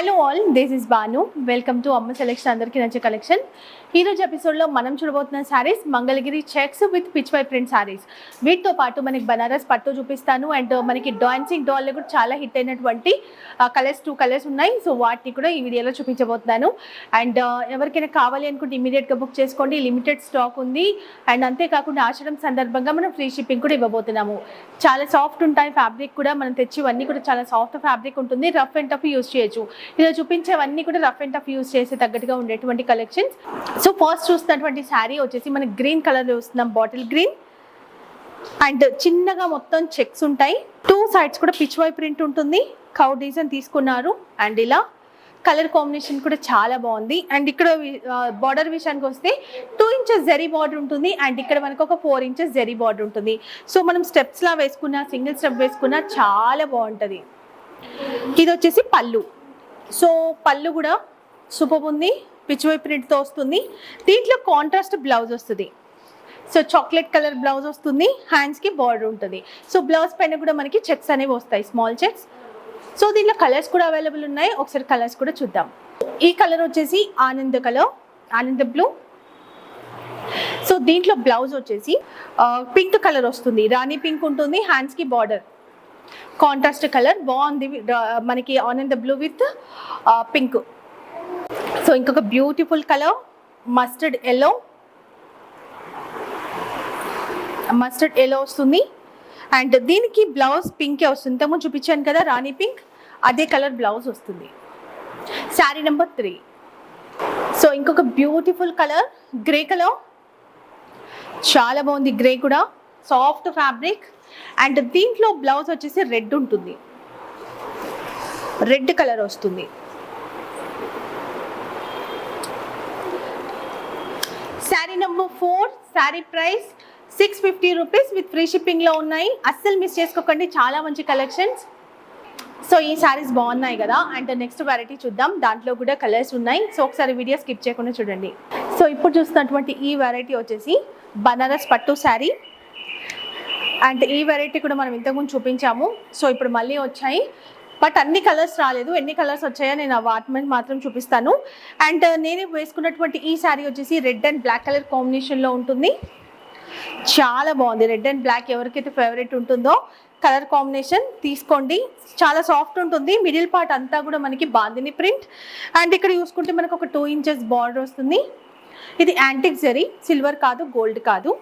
Hello all this is Banu welcome to Amma selection అందరికీ నచ్చే collection ఈరోజు ఎపిసోడ్లో మనం చూడబోతున్న saris Mangalagiri checks with Pichwai print saris వీటితో పాటు మనకి బనారస్ పట్టు చూపిస్తాను అండ్ మనకి డాన్సింగ్ డాల్లో కూడా చాలా హిట్ అయినటువంటి కలర్స్ టూ కలర్స్ ఉన్నాయి. సో వాటిని కూడా ఈ వీడియోలో చూపించబోతున్నాను. అండ్ ఎవరికైనా కావాలి అనుకుంటే ఇమీడియట్గా బుక్ చేసుకోండి. లిమిటెడ్ స్టాక్ ఉంది. అండ్ అంతేకాకుండా ఆచరణ సందర్భంగా మనం ఫ్రీ షిప్పింగ్ కూడా ఇవ్వబోతున్నాము. చాలా సాఫ్ట్ ఉంటాయి ఫ్యాబ్రిక్ కూడా. మనం తెచ్చి ఇవన్నీ కూడా చాలా సాఫ్ట్ ఫ్యాబ్రిక్ ఉంటుంది. రఫ్ అండ్ టఫ్ యూస్ చేయొచ్చు. ఇలా చూపించేవన్నీ కూడా రఫ్ అండ్ టఫ్ యూస్ చేసే తగ్గట్టుగా ఉండేటువంటి కలెక్షన్స్ సో ఫస్ట్ చూస్తున్నటువంటి శారీ వచ్చేసి మనకి గ్రీన్ కలర్ చూస్తున్నాం బాటిల్ గ్రీన్ అండ్ చిన్నగా మొత్తం చెక్స్ ఉంటాయి. టూ సైడ్స్ కూడా పిచ్ వై ప్రింట్ ఉంటుంది. కౌ డిజైన్ తీసుకున్నారు. అండ్ ఇలా కలర్ కాంబినేషన్ కూడా చాలా బాగుంది. అండ్ ఇక్కడ బార్డర్ విషయానికి వస్తే టూ ఇంచెస్ జరీ బార్డర్ ఉంటుంది. అండ్ ఇక్కడ మనకు ఒక ఫోర్ ఇంచెస్ జరీ బార్డర్ ఉంటుంది. సో మనం స్టెప్స్లా వేసుకున్నా సింగిల్ స్టెప్ వేసుకున్నా చాలా బాగుంటుంది. ఇది వచ్చేసి పళ్ళు. సో పళ్ళు కూడా సూపర్ ఉంది పిచ్చివై ప్రింట్తో వస్తుంది. దీంట్లో కాంట్రాస్ట్ బ్లౌజ్ వస్తుంది. సో చాక్లెట్ కలర్ బ్లౌజ్ వస్తుంది హ్యాండ్స్కి బార్డర్ ఉంటుంది. సో బ్లౌజ్ పైన కూడా మనకి చెక్స్ అనేవి వస్తాయి స్మాల్ చెక్స్ సో దీంట్లో కలర్స్ కూడా అవైలబుల్ ఉన్నాయి ఒకసారి కలర్స్ కూడా చూద్దాం. ఈ కలర్ వచ్చేసి ఆనంద కలర్ ఆనంద బ్లూ సో దీంట్లో బ్లౌజ్ వచ్చేసి పింక్ కలర్ వస్తుంది రాణి పింక్ ఉంటుంది హ్యాండ్స్కి బార్డర్ కాంట్రాస్ట్ కలర్ బాగుంది. మనకి on and the blue with pink so ఇంకొక beautiful colour mustard yellow mustard yellow వస్తుంది. అండ్ దీనికి బ్లౌజ్ పింకే వస్తుంది. ఇంతకుముందు చూపించాను కదా రాణి పింక్ అదే కలర్ బ్లౌజ్ వస్తుంది. శారీ నెంబర్ త్రీ సో ఇంకొక బ్యూటిఫుల్ కలర్ గ్రే కలర్ చాలా బాగుంది గ్రే కూడా. సాఫ్ట్ ఫ్యాబ్రిక్ అండ్ దీంట్లో బ్లౌజ్ వచ్చేసి రెడ్ ఉంటుంది. రెడ్ కలర్ వస్తుంది. Sari number four sari price six fifty rupees with free షిప్పింగ్లో ఉన్నాయి. అస్సలు మిస్ చేసుకోకండి. చాలా మంచి కలెక్షన్స్ సో ఈ శారీస్ బాగున్నాయి కదా. అండ్ నెక్స్ట్ వెరైటీ చూద్దాం. దాంట్లో కూడా కలర్స్ ఉన్నాయి. సో ఒకసారి వీడియో స్కిప్ చేయకుండా చూడండి. సో ఇప్పుడు చూస్తున్నటువంటి ఈ వెరైటీ వచ్చేసి బనారస్ పట్టు శారీ. అండ్ ఈ వెరైటీ కూడా మనం ఇంతకుముందు చూపించాము. సో ఇప్పుడు మళ్ళీ వచ్చాయి. బట్ అన్ని కలర్స్ రాలేదు. ఎన్ని కలర్స్ వచ్చాయో నేను ఆ వాట్మెంట్ మాత్రం చూపిస్తాను. అండ్ uh, నేను వేసుకున్నటువంటి ఈ శారీ వచ్చేసి రెడ్ అండ్ బ్లాక్ కలర్ కాంబినేషన్లో ఉంటుంది. చాలా బాగుంది. రెడ్ అండ్ బ్లాక్ ఎవరికైతే ఫేవరెట్ ఉంటుందో కలర్ కాంబినేషన్ తీసుకోండి. చాలా సాఫ్ట్ ఉంటుంది. మిడిల్ పార్ట్ అంతా కూడా మనకి బాందిని ప్రింట్ అండ్ ఇక్కడ చూసుకుంటే మనకు ఒక టూ ఇంచెస్ బార్డర్ వస్తుంది. ఇది యాంటిక్ జరీ సిల్వర్ కాదు గోల్డ్ కాదు.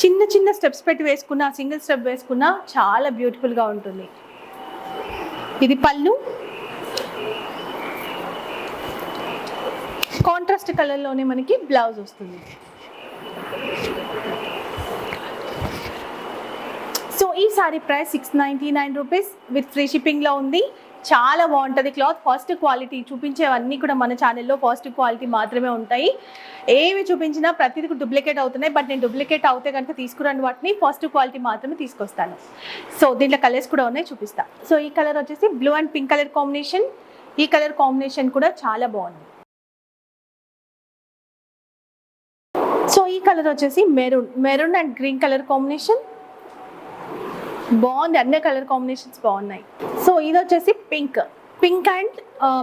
చిన్న చిన్న స్టెప్స్ పెట్టి వేసుకున్న సింగిల్ స్టెప్ వేసుకున్న చాలా బ్యూటిఫుల్గా ఉంటుంది. ఇది పళ్ళు. కాంట్రాస్ట్ కలర్లోనే మనకి బ్లౌజ్ వస్తుంది. సో ఈ sari price six ninety nine rupees with free షిప్పింగ్లో ఉంది. చాలా బాగుంటుంది. క్లాత్ ఫస్ట్ క్వాలిటీ చూపించేవన్నీ కూడా మన ఛానల్లో ఫస్ట్ క్వాలిటీ మాత్రమే ఉంటాయి. ఏవి చూపించినా ప్రతిదీ డూప్లికేట్ అవుతున్నాయి. బట్ నేను డూప్లికేట్ అవుతే కనుక తీసుకురాని వాటిని. ఫస్ట్ క్వాలిటీ మాత్రమే తీసుకొస్తాను. సో దీంట్లో కలర్స్ కూడా ఉన్నాయి. చూపిస్తా. సో ఈ కలర్ వచ్చేసి blue and pink colour combination. ఈ కలర్ కాంబినేషన్ కూడా చాలా బాగుంది. సో ఈ కలర్ వచ్చేసి maroon. Maroon and green colour combination. బాగుంది. అన్ని కలర్ కాంబినేషన్స్ బాగున్నాయి. సో ఇది వచ్చేసి pink. Pink and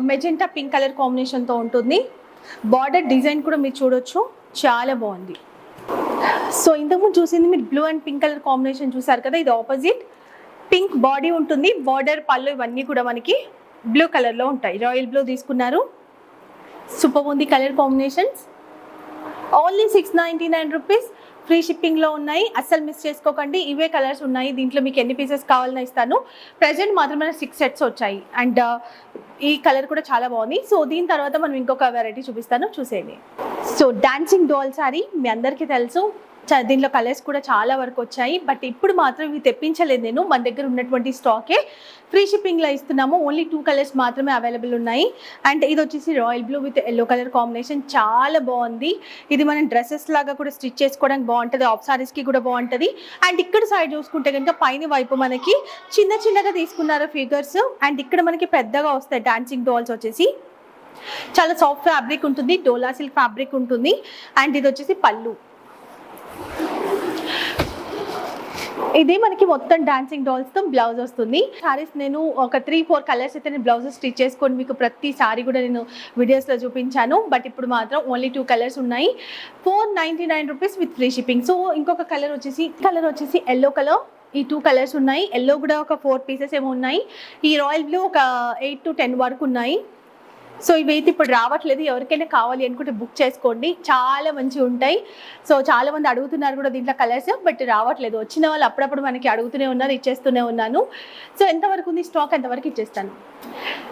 magenta pink colour కాంబినేషన్తో ఉంటుంది. బార్డర్ డిజైన్ కూడా మీరు చూడొచ్చు. చాలా బాగుంది. సో ఇంతకుముందు చూసింది మీరు blue and pink colour combination చూసారు కదా ఇది ఆపోజిట్. పింక్ బాడీ ఉంటుంది. బార్డర్ పళ్ళు ఇవన్నీ కూడా మనకి బ్లూ కలర్లో ఉంటాయి. రాయల్ బ్లూ తీసుకున్నారు. సూపర్ ఉంది colour combinations. Only six ninety nine rupees free షిప్పింగ్లో ఉన్నాయి. అస్సలు మిస్ చేసుకోకండి. ఇవే కలర్స్ ఉన్నాయి. దీంట్లో మీకు ఎన్ని పీసెస్ కావాలని ఇస్తాను. ప్రజెంట్ మాత్రమే సిక్స్ సెట్స్ వచ్చాయి. అండ్ ఈ కలర్ కూడా చాలా బాగుంది. సో దీని తర్వాత మనం ఇంకొక వెరైటీ చూపిస్తాను. చూసేయండి. సో డాన్సింగ్ డోల్ సారీ మీ అందరికీ తెలుసు. దీనిలో కలర్స్ కూడా చాలా వరకు వచ్చాయి. బట్ ఇప్పుడు మాత్రం ఇవి తెప్పించలేదు నేను. మన దగ్గర ఉన్నటువంటి స్టాకే ఫ్రీ షిప్పింగ్లో ఇస్తున్నాము. ఓన్లీ టూ కలర్స్ మాత్రమే అవైలబుల్ ఉన్నాయి. అండ్ ఇది వచ్చేసి royal blue with yellow colour combination చాలా బాగుంది. ఇది మనం డ్రెస్సెస్ లాగా కూడా స్టిచ్ చేసుకోవడానికి బాగుంటుంది. ఆఫ్ సారీస్కి కూడా బాగుంటుంది. అండ్ ఇక్కడ సైడ్ చూసుకుంటే కనుక పైన వైపు మనకి చిన్న చిన్నగా తీసుకున్నారు ఫిగర్స్ అండ్ ఇక్కడ మనకి పెద్దగా వస్తాయి డాన్సింగ్ డోల్స్ వచ్చేసి. చాలా సాఫ్ట్ ఫ్యాబ్రిక్ ఉంటుంది. డోలా సిల్క్ ఫ్యాబ్రిక్ ఉంటుంది. అండ్ ఇది వచ్చేసి పళ్ళు. ఇది మనకి మొత్తం డాన్సింగ్ డాల్స్తో బ్లౌజ్ వస్తుంది. సారీస్ నేను ఒక త్రీ ఫోర్ కలర్స్ అయితే నేను బ్లౌజెస్ స్టిచ్ చేసుకొని మీకు ప్రతి సారీ కూడా నేను వీడియోస్లో చూపించాను. బట్ ఇప్పుడు మాత్రం ఓన్లీ టూ కలర్స్ ఉన్నాయి. Four ninety nine rupees with free shipping so ఇంకొక కలర్ వచ్చేసి కలర్ వచ్చేసి ఎల్లో కలర్ ఈ టూ కలర్స్ ఉన్నాయి. ఎల్లో కూడా ఒక ఫోర్ పీసెస్ ఏమో ఉన్నాయి. ఈ రాయల్ బ్లూ ఒక ఎయిట్ టు టెన్ వరకు ఉన్నాయి. సో ఇవైతే ఇప్పుడు రావట్లేదు ఎవరికైనా కావాలి అనుకుంటే బుక్ చేసుకోండి. చాలా మంచిగా ఉంటాయి. సో చాలా మంది అడుగుతున్నారు కూడా దీంట్లో కలర్స్ బట్ రావట్లేదు. వచ్చిన వాళ్ళు అప్పుడప్పుడు మనకి అడుగుతూనే ఉన్నారు ఇచ్చేస్తూనే ఉన్నాను. సో ఎంతవరకు ఉంది స్టాక్ ఎంతవరకు ఇచ్చేస్తాను.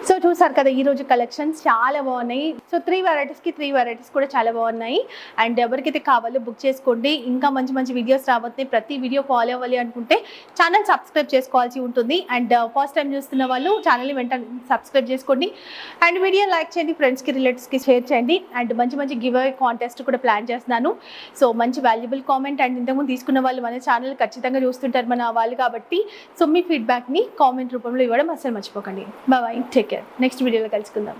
సో చూసారు కదా ఈరోజు కలెక్షన్స్ చాలా బాగున్నాయి. సో త్రీ వెరైటీస్కి త్రీ వెరైటీస్ కూడా చాలా బాగున్నాయి. అండ్ ఎవరికైతే కావాలో బుక్ చేసుకోండి. ఇంకా మంచి మంచి వీడియోస్ రాబోతున్నాయి. ప్రతి వీడియో ఫాలో అవ్వాలి అనుకుంటే ఛానల్ సబ్స్క్రైబ్ చేసుకోవాల్సి ఉంటుంది. అండ్ uh, ఫస్ట్ టైం చూస్తున్న వాళ్ళు ఛానల్ని వెంటనే సబ్స్క్రైబ్ చేసుకోండి. అండ్ వీడియో లైక్ చేయండి ఫ్రెండ్స్కి రిలేటివ్స్కి షేర్ చేయండి. అండ్ మంచి మంచి గివ్ అవే కాంటెస్ట్ కూడా ప్లాన్ చేస్తున్నాను. సో మంచి వాల్యుబుల్ కామెంట్ అండ్ ఇంతకుముందు తీసుకున్న వాళ్ళు మన ఛానల్ ఖచ్చితంగా చూస్తుంటారు మన వాళ్ళు కాబట్టి. సో మీ ఫీడ్బ్యాక్ని కామెంట్ రూపంలో ఇవ్వడం అసలు మర్చిపోకండి. బాయ్ టేక్ కేర్ నెక్స్ట్ వీడియోలో కలుసుకుందాం.